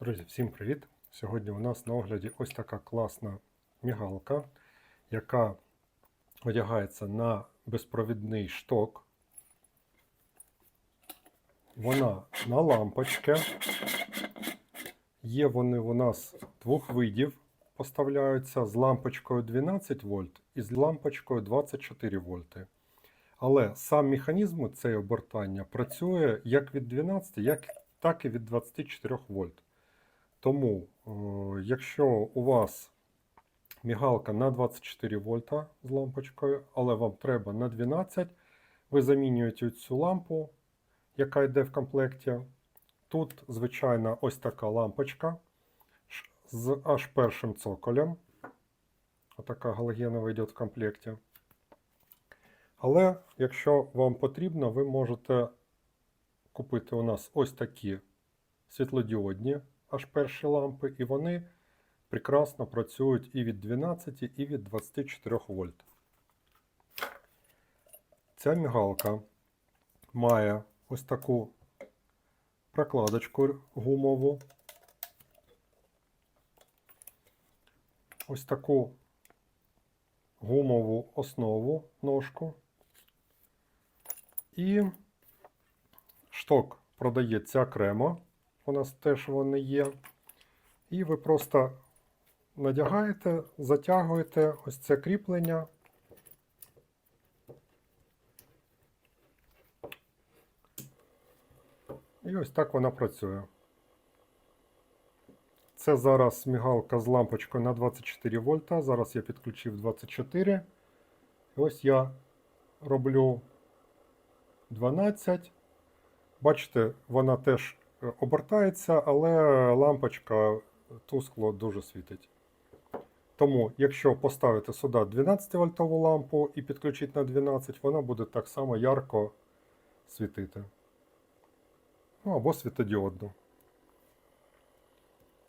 Друзі, всім привіт! Сьогодні у нас на огляді ось така класна мігалка, яка одягається на безпровідний шток. Вона на лампочки. Є вони у нас двох видів. Поставляються з лампочкою 12 вольт і з лампочкою 24 вольти. Але сам механізм цієї обертання працює як від 12, як, так і від 24 вольт. Тому, е, якщо у вас мігалка на 24 вольта з лампочкою, але вам треба на 12, ви замінюєте цю лампу, яка йде в комплекті. Тут, звичайно, ось така лампочка з аж першим цоколем. Отака галогенова йде в комплекті. Але якщо вам потрібно, ви можете купити у нас ось такі світлодіодні аж перші лампи, і вони прекрасно працюють і від 12, і від 24 вольт. Ця мігалка має ось таку прокладочку гумову, ось таку гумову основу ножку. І шток продається окремо. У нас теж вони є. І ви просто надягаєте, затягуєте ось це кріплення. І ось так вона працює. Це зараз мігалка з лампочкою на 24 вольта. Зараз я підключив 24. І ось я роблю 12. Бачите, вона теж обертається, але лампочка тускло дуже світить. Тому, якщо поставити сюди 12 вольтову лампу і підключити на 12, вона буде так само ярко світити. Ну або світодіодну.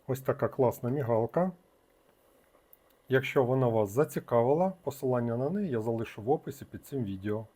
Ось така класна мігалка. Якщо вона вас зацікавила, посилання на неї я залишу в описі під цим відео.